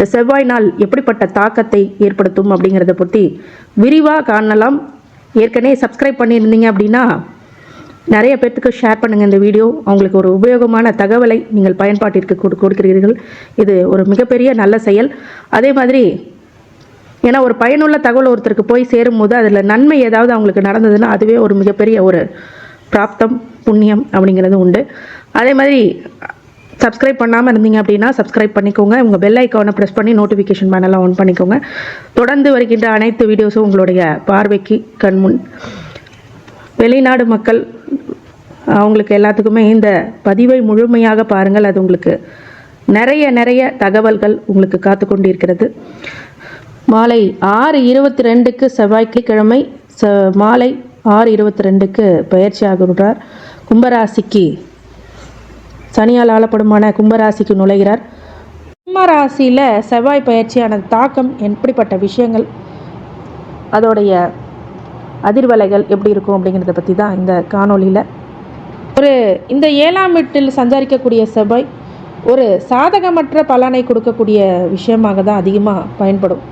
இந்த செவ்வாய் நாள் எப்படிப்பட்ட தாக்கத்தை ஏற்படுத்தும் அப்படிங்கிறத பற்றி விரிவாக காணலாம். ஏற்கனவே சப்ஸ்கிரைப் பண்ணியிருந்தீங்க அப்படின்னா நிறைய பேர்த்துக்கு ஷேர் பண்ணுங்கள் இந்த வீடியோ அவங்களுக்கு ஒரு உபயோகமான தகவலை நீங்கள் பயன்பாட்டிற்கு கொடு கொடுக்கிறீர்கள். இது ஒரு மிகப்பெரிய நல்ல செயல். அதே மாதிரி ஏன்னா ஒரு பயனுள்ள தகவல் ஒருத்தருக்கு போய் சேரும்போது அதில் நன்மை ஏதாவது அவங்களுக்கு நடந்ததுன்னா அதுவே ஒரு மிகப்பெரிய ஒரு பிராப்தம் புண்ணியம் அப்படிங்கிறது உண்டு. அதே மாதிரி சப்ஸ்கிரைப் பண்ணாமல் இருந்தீங்க அப்படின்னா சப்ஸ்கிரைப் பண்ணிக்கோங்க. உங்கள் பெல் ஐக்கானை ப்ரெஸ் பண்ணி நோட்டிஃபிகேஷன் பேனலாம் ஆன் பண்ணிக்கோங்க. தொடர்ந்து வருகின்ற அனைத்து வீடியோஸும் உங்களுடைய பார்வைக்கு கண்முன் வெளிநாடு மக்கள் அவங்களுக்கு எல்லாத்துக்குமே இந்த பதிவை முழுமையாக பாருங்கள். அது உங்களுக்கு நிறைய நிறைய தகவல்கள் உங்களுக்கு காத்து கொண்டிருக்கிறது. மாலை ஆறு இருபத்தி ரெண்டுக்கு செவ்வாய்க்கிழமை ச மாலை ஆறு இருபத்தி ரெண்டுக்கு பயிற்சி ஆகிறார் கும்பராசிக்கு சனியால் ஆளப்படுமான கும்பராசிக்கு நுழைகிறார். கும்பராசியில் செவ்வாய் பயிற்சியான தாக்கம் எப்படிப்பட்ட விஷயங்கள் அதோடைய அதிர்வலைகள் எப்படி இருக்கும் அப்படிங்கிறத பற்றி தான் இந்த காணொளியில். ஒரு இந்த ஏழாம் வீட்டில் சஞ்சரிக்கக்கூடிய செவ்வாய் ஒரு சாதகமற்ற பலனை கொடுக்கக்கூடிய விஷயமாக தான் அதிகமாக பயன்படும்.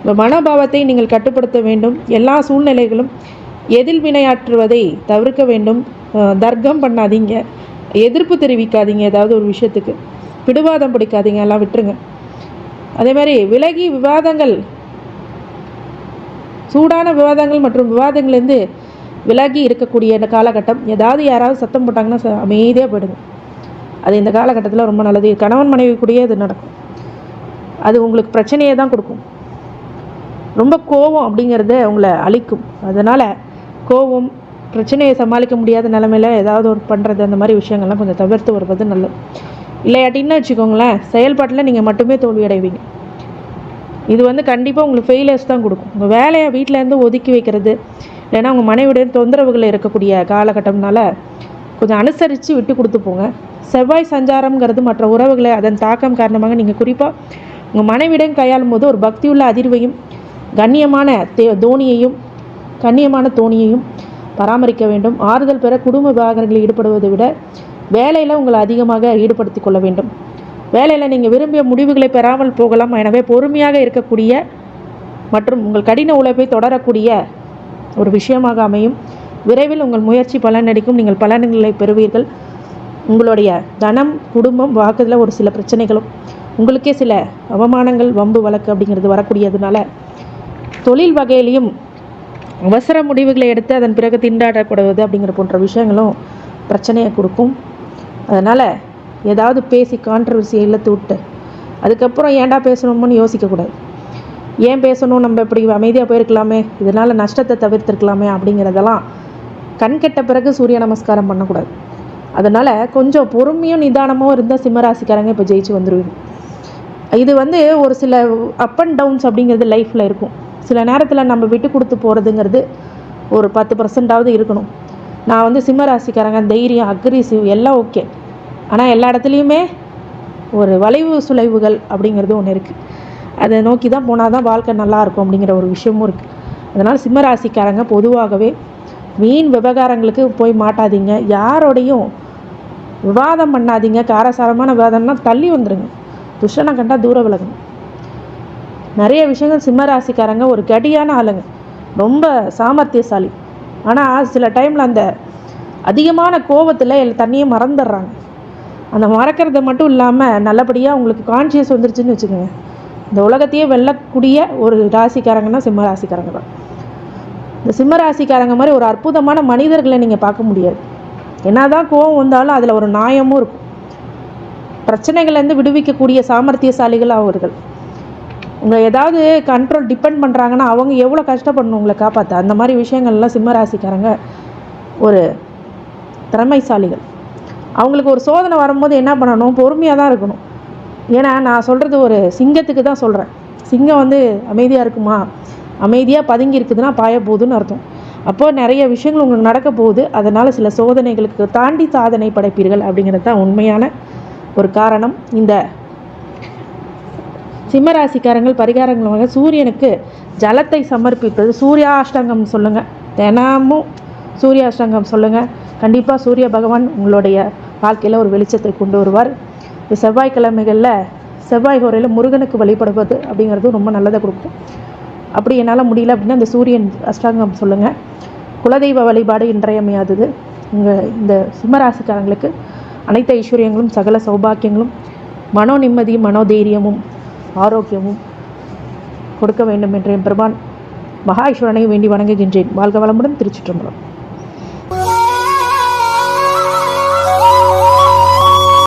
உங்கள் மனோபாவத்தை நீங்கள் கட்டுப்படுத்த வேண்டும். எல்லா சூழ்நிலைகளும் எதில் வினையாற்றுவதை தவிர்க்க வேண்டும். தர்க்கம் பண்ணாதீங்க. எதிர்ப்பு தெரிவிக்காதீங்க ஏதாவது ஒரு விஷயத்துக்கு. பிடிவாதம் பிடிக்காதீங்க எல்லாம் விட்டுருங்க. அதே மாதிரி விலகி விவாதங்கள். சூடான விவாதங்கள் மற்றும் விவாதங்கள்லேருந்து விலகி இருக்கக்கூடிய இந்த காலகட்டம் ஏதாவது யாராவது சத்தம் போட்டாங்கன்னா அமைதியாக போயிடுங்க. அது இந்த காலகட்டத்தில் ரொம்ப நல்லது. கணவன் மனைவி கூடயே அது நடக்கும். அது உங்களுக்கு பிரச்சனையை தான் கொடுக்கும். ரொம்ப கோவம் அப்படிங்கிறத உங்களை அழிக்கும். அதனால் கோவம் பிரச்சனையை சமாளிக்க முடியாத நிலமையில ஏதாவது ஒரு பண்ணுறது அந்த மாதிரி விஷயங்கள்லாம் கொஞ்சம் தவிர்த்து வருவது நல்லது. இல்லையாட்டின்னு வச்சுக்கோங்களேன் செயல்பாட்டில் நீங்கள் மட்டுமே தோல்வி அடைவீங்க இது வந்து கண்டிப்பாக உங்களுக்கு ஃபெயிலியர்ஸ் தான் கொடுக்கும். உங்கள் வேலையை வீட்டிலேருந்து ஒதுக்கி வைக்கிறது இல்லைன்னா உங்கள் மனைவியுடைய தொந்தரவுகள் இருக்கக்கூடிய காலகட்டம்னால கொஞ்சம் அனுசரித்து விட்டு கொடுத்து போங்க. செவ்வாய் சஞ்சாரம்ங்கிறது மற்ற உறவுகளை அதன் தாக்கம் காரணமாக நீங்கள் குறிப்பாக உங்கள் மனைவிடம் கையாளும் போது ஒரு பக்தியுள்ள அதிர்வையும் கண்ணியமான தே தோனியையும் கண்ணியமான தோணியையும் பராமரிக்க வேண்டும். ஆறுதல் பெற குடும்ப விவகாரங்களில் ஈடுபடுவதை விட வேலையில் உங்களை அதிகமாக ஈடுபடுத்தி கொள்ள வேண்டும். வேலையில் நீங்கள் விரும்பிய முடிவுகளை பெறாமல் போகலாம். எனவே பொறுமையாக இருக்கக்கூடிய மற்றும் உங்கள் கடின உழைப்பை தொடரக்கூடிய ஒரு விஷயமாக அமையும். விரைவில் உங்கள் முயற்சி பலனடிக்கும் நீங்கள் பலன்களை பெறுவீர்கள். உங்களுடைய தனம் குடும்பம் வாக்குதில் ஒரு சில பிரச்சனைகளும் உங்களுக்கே சில அவமானங்கள் வம்பு வழக்கு அப்படிங்கிறது வரக்கூடியதுனால தொழில் வகையிலையும் அவசர முடிவுகளை எடுத்து அதன் பிறகு திண்டாடக்கூடாது அப்படிங்கிற போன்ற விஷயங்களும் பிரச்சனையை கொடுக்கும். அதனால் ஏதாவது பேசி கான்ட்ரவர்சியை இழுத்து விட்டு அதுக்கப்புறம் ஏன்டா பேசணும்னு யோசிக்கக்கூடாது ஏன் பேசணும்? நம்ம இப்படி அமைதியாக போயிருக்கலாமே? இதனால் நஷ்டத்தை தவிர்த்துருக்கலாமே அப்படிங்கிறதெல்லாம் கண் கெட்ட பிறகு சூரிய நமஸ்காரம் பண்ணக்கூடாது. அதனால் கொஞ்சம் பொறுமையும் நிதானமும் இருந்தால் சிம்மராசிக்காரங்க இப்போ ஜெயிச்சு வந்துடுவீங்க இது வந்து ஒரு சில அப் அண்ட் டவுன்ஸ் அப்படிங்கிறது லைஃப்பில் இருக்கும். சில நேரத்தில் நம்ம விட்டு கொடுத்து போகிறதுங்கிறது ஒரு பத்து பர்சன்டாவது இருக்கணும். நான் வந்து சிம்ம ராசிக்காரங்க தைரியம் அக்ரிசிவ் எல்லாம் ஓகே ஆனால் எல்லா இடத்துலையுமே ஒரு வளைவு சுளைவுகள் அப்படிங்கிறது ஒன்று இருக்குது அதை நோக்கி தான் போனால் தான் வாழ்க்கை நல்லாயிருக்கும் அப்படிங்கிற ஒரு விஷயமும் இருக்குது அதனால் சிம்ம ராசிக்காரங்க பொதுவாகவே மீன் விவகாரங்களுக்கு போய் மாட்டாதீங்க. யாரோடையும் விவாதம் பண்ணாதீங்க. காரசாரமான விவாதம்னா தள்ளி வந்துடுங்க துஷ்டனை கண்டால் தூர விலகணும். நிறைய விஷயங்கள் சிம்ம ராசிக்காரங்க ஒரு கடியான ஆளுங்க. ரொம்ப சாமர்த்தியசாலி. ஆனால் சில டைமில் அந்த அதிகமான கோபத்தில் தண்ணியை மறந்துடுறாங்க. அந்த மறக்கிறது மட்டும் இல்லாமல் நல்லபடியாக உங்களுக்கு கான்ஷியஸ் வந்துருச்சுன்னு வச்சுக்கோங்க. இந்த உலகத்தையே வெல்லக்கூடிய ஒரு ராசிக்காரங்கன்னா சிம்ம ராசிக்காரங்க தான். இந்த சிம்ம ராசிக்காரங்க மாதிரி ஒரு அற்புதமான மனிதர்களை நீங்கள் பார்க்க முடியாது. என்னதான் கோவம் வந்தாலும் அதில் ஒரு நியாயமும் இருக்கும். பிரச்சனைகள்லேருந்து விடுவிக்கக்கூடிய சாமர்த்தியசாலிகள் அவர்கள். உங்களை ஏதாவது கண்ட்ரோல் டிபெண்ட் பண்ணுறாங்கன்னா அவங்க எவ்வளோ கஷ்டப்படணும் உங்களை காப்பாற்ற அந்த மாதிரி விஷயங்கள்லாம் சிம்மராசிக்காரங்க ஒரு திறமைசாலிகள். அவங்களுக்கு ஒரு சோதனை வரும்போது என்ன பண்ணணும்? பொறுமையாக தான் இருக்கணும். ஏன்னா நான் சொல்கிறது ஒரு சிங்கத்துக்கு தான் சொல்கிறேன் சிங்கம் வந்து அமைதியாக இருக்குமா? அமைதியாக பதுங்கி இருக்குதுன்னா பாய போகுதுன்னு அர்த்தம். அப்போது நிறைய விஷயங்கள் உங்களுக்கு நடக்க போகுது. அதனால் சில சோதனைகளுக்கு தாண்டி சாதனை படைப்பீர்கள் அப்படிங்கிறது தான் உண்மையான ஒரு காரணம். இந்த சிம்மராசிக்காரங்கள் பரிகாரங்களாக சூரியனுக்கு ஜலத்தை சமர்ப்பிப்பது சூர்யாஷ்டங்கம் சொல்லுங்கள் தினமும் சூர்யாஷ்டங்கம் சொல்லுங்கள் கண்டிப்பாக சூரிய பகவான் உங்களுடைய வாழ்க்கையில் ஒரு வெளிச்சத்தை கொண்டு வருவார். இந்த செவ்வாய்க்கிழமைகளில் செவ்வாய் குறையில் முருகனுக்கு வழிபடுவது அப்படிங்கிறது ரொம்ப நல்லதை கொடுக்கும். அப்படி என்னால் முடியல அப்படின்னா இந்த சூரியன் அஷ்டாங்கம் சொல்லுங்கள் குலதெய்வ வழிபாடு இன்றையமையாதது. உங்கள் இந்த சிம்மராசிக்காரங்களுக்கு அனைத்து ஐஸ்வர்யங்களும் சகல சௌபாக்கியங்களும் மனோ நிம்மதியும் மனோதைரியமும் ஆரோக்கியமும் கொடுக்க வேண்டும் என்று என் பெருமான் மகா ஈஸ்வரனை வேண்டி வணங்குகின்றேன். வாழ்க வளமுடன் திருச்சிற்றம்பலம்.